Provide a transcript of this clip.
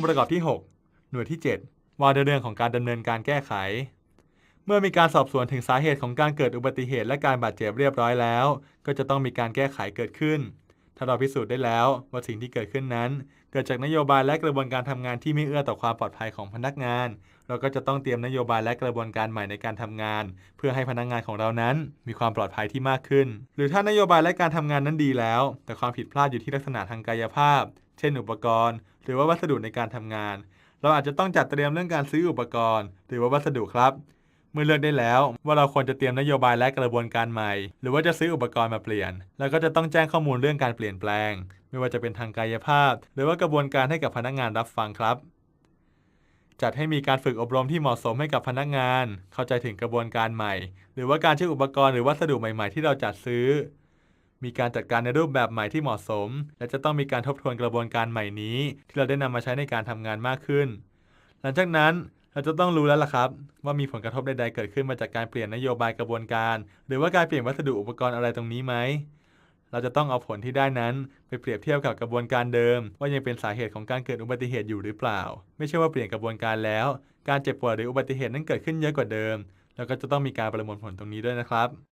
ค์ประกอบที่ 6 หน่วยที่ 7 ว่าด้วยเรื่องของการดำเนินการแก้ไข เมื่อมีการสอบสวนถึงสาเหตุของการเกิดอุบัติเหตุและการบาดเจ็บเรียบร้อยแล้ว ก็จะต้องมีการแก้ไขเกิดขึ้น ถ้าเราพิสูจน์ได้แล้วว่าสิ่งที่เกิดขึ้นนั้น เกิดจากนโยบายและกระบวนการทำงานที่ไม่เอื้อต่อความปลอดภัยของพนักงาน เราก็จะต้องเตรียมนโยบายและกระบวนการใหม่ในการทำงาน เพื่อให้พนักงานของเรานั้น มีความปลอดภัยที่มากขึ้น หรือถ้านโยบายและการทำงานนั้นดีแล้ว แต่ความผิดพลาดอยู่ที่ลักษณะทางกายภาพ เช่น อุปกรณ์ หรือว่าวัสดุในการทำงาน เราอาจจะต้องจัดเตรียมเรื่องการซื้ออุปกรณ์ หรือว่าวัสดุครับ เมื่อเลือกได้แล้วว่าเราควรจะเตรียมนโยบายและกระบวนการใหม่ หรือว่าจะซื้ออุปกรณ์มาเปลี่ยน แล้วก็จะต้องแจ้งข้อมูลเรื่องการเปลี่ยนแปลง ไม่ว่าจะเป็นทางกายภาพ หรือว่ากระบวนการให้กับพนักงานรับฟังครับจัดให้มีการฝึกอบรมที่เหมาะสมให้กับพนักงาน เข้าใจถึงกระบวนการใหม่ หรือว่าการใช้อุปกรณ์หรือวัสดุใหม่ ๆ ที่เราจัดซื้อ มีการจัดการในรูปแบบใหม่ที่เหมาะสม และจะต้องมีการทบทวนกระบวนการใหม่นี้ ที่เราได้นำมาใช้ในการทำงานมากขึ้น หลังจากนั้นเราจะต้องรู้แล้วล่ะครับ ว่ามีผลกระทบใดๆเกิดขึ้นมาจากการเปลี่ยนนโยบายกระบวนการ หรือว่าการเปลี่ยนวัสดุอุปกรณ์อะไรตรงนี้ไหมเราจะต้องเอาผลที่ได้นั้น ไปเปรียบเทียบกับกระบวนการเดิม ว่ายังเป็นสาเหตุของการเกิดอุบัติเหตุอยู่หรือเปล่า ไม่ใช่ว่าเปลี่ยนกระบวนการแล้ว การเจ็บป่วยหรืออุบัติเหตุนั้นเกิดขึ้นเยอะกว่าเดิม แล้วก็จะต้องมีการประมวลผลตรงนี้ด้วยนะครับ